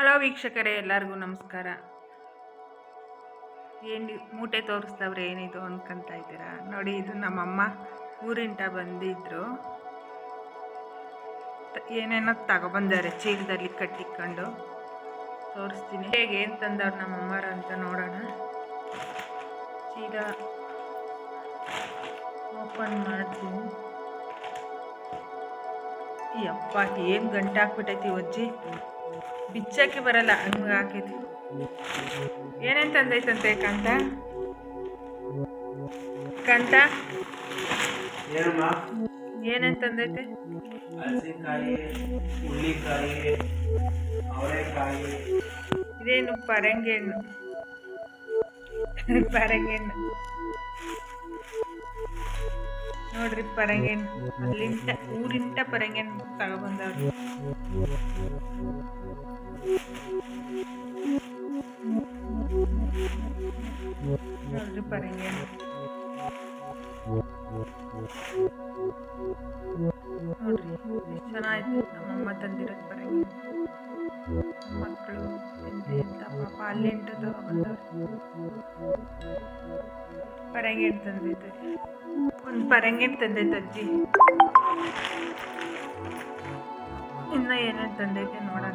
Hello ವೀಕ್ಷಕರೇ, ಎಲ್ಲರಿಗೂ ನಮಸ್ಕಾರ. ಏನು ಮೂಟೆ ತೋರಿಸ್ತವ್ರೆ ಏನಿದು ಅನ್ಕೊಂತ ಇದ್ದೀರಾ? ನೋಡಿ, ಇದು ನಮ್ಮಮ್ಮ ಊರಿಂಟ ಬಂದಿದ್ರು. ತ- ಏನೇನೋ ತಗೊಬಂದಾರೆ ಚೀಲದಲ್ಲಿ ಕಟ್ಟಿಕೊಂಡು. ತೋರಿಸ್ತೀನಿ. ಹೇಗೆ ಏನು ತಂದವ್ರು ನಮ್ಮಮ್ಮರ ಅಂತ ನೋಡೋಣ. ಚೀಲ ಓಪನ್ ಮಾಡ್ತೀನಿ. ಈ ಅಪ್ಪ ಏನು ಗಂಟೆ ಹಾಕ್ಬಿಟ್ಟೈತಿ ಅಜ್ಜಿ? ಬಿಚ್ಚಕ್ಕೆ ಬರಲ್ಲ. ಹಂಗೆ ಹಾಕಿದ್ವಿ ಏನೇನು ತಂದೈತಂತೆ ಕಂತ ಕಂತ ಏನೇನು ತಂದೈತೆ? ಇದೇನು ಪರಂಗಿ ಹಣ್ಣು ಪರಂಗಿ ಹಣ್ಣು ನೋಡ್ರಿ ಪರಂಗಿ ಹಣ್ಣು ಅಲ್ಲಿಂದ ಊರಿಂಟ ಪರಂಗಿ ಹಣ್ಣು ತಗೊಬಂದವ್ರು ನೋಡ್ರಿ ಪರಂಗಿ ಹಣ್ಣು ನೋಡ್ರಿ ಚೆನ್ನಾಯ್ತು. ನಮ್ಮಮ್ಮ ತಂದಿರೋದು ಪರಂಗಿ ಮಕ್ಕಳು ಅಂತ ಪಾಪ ಅಲ್ಲಿಂಟು ತಗೊಬಂದವ್ರು ಪರಂಗಿ ಹಣ್ಣು ತಂದೈತೆ ಒಂದು ಪರಂಗಿ ಹಣ್ಣು ತಂದೈತೆ ಅಜ್ಜಿ. ಇನ್ನ ಏನೇನು ತಂದೈತೆ ನೋಡೋಣ.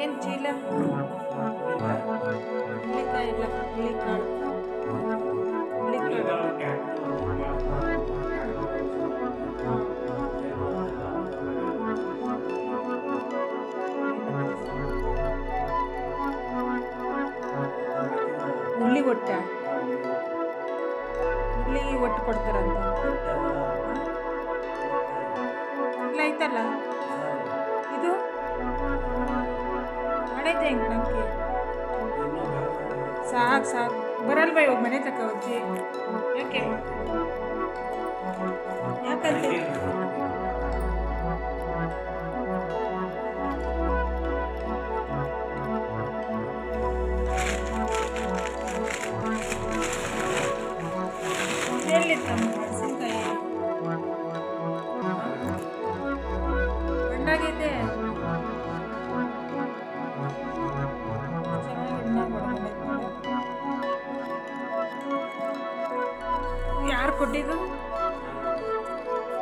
ಇದೇನು ಚೀಲ? ಹುಳ್ಳಿಕಾಯಿ ಇಲ್ಲ ಹುಳ್ಳಿಕಾಳು ಹುಳ್ಳಿಕಾಳು ಹುಳ್ಳಿ ಒಟ್ಟ ಹುಳಿ ಒಟ್ಟು ಕೊಡ್ತಾರಂತ. ಹೆಂಗೆ ನಂಗೆ ಸಾಕು ಸಾಕು ಬರಲ್ವಾ ಇವಾಗ ಮನೆ ತಕ ಅಜ್ಜಿ ಯಾಕೆ ಯಾಕಂತೆ ಎಲ್ಲಿತ್ತಮ್ಮ ಕೊಟ್ಟಿದ್ದು?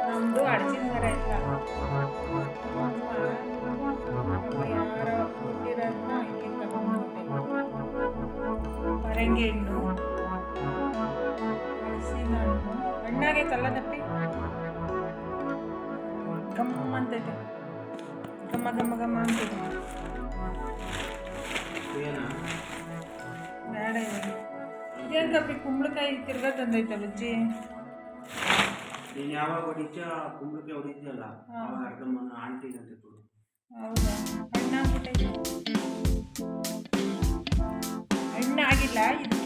ನಮ್ದು ಅಡಚಿನ ಮರ ಇಲ್ಲ. ಯಾರೋ ಪರಂಗಿ ಹಣ್ಣು, ಹಲಸಿನ ಹಣ್ಣು ಹಣ್ಣಾಗೈತಲ್ಲ ದಪ್ಪಿ ಗಮ್ಮ ಅಂತೈತೆ. ಗಮ್ಮ ಗಮ್ಮ ಗಮ್ಮ ಅಂತೈತೆ. ಬೇಡ ಇದೇನು ಕಪ್ಪಿ ಕುಂಬಳಕಾಯಿ ತಿರ್ಗಾ ತಂದೈತೆ ಬಜ್ಜಿ ನೀನು ಯಾವಾಗ ಹೊಡಿತ ಕುಂಬಳಕಾಯಿ ಹೊಡಿತೀಯಲ್ಲ ಅರ್ಧ ಅವಾಗ ಅರ್ಧಮ್ಮನ ಆಂಟಿಗಂತೆ ಕೊಡು ಹೌದಾ? ಹಣ್ಣಾಗ್ಬಿಟ್ಟೈತೆ. ಹಣ್ಣಾಗಿಲ್ಲ ಇದು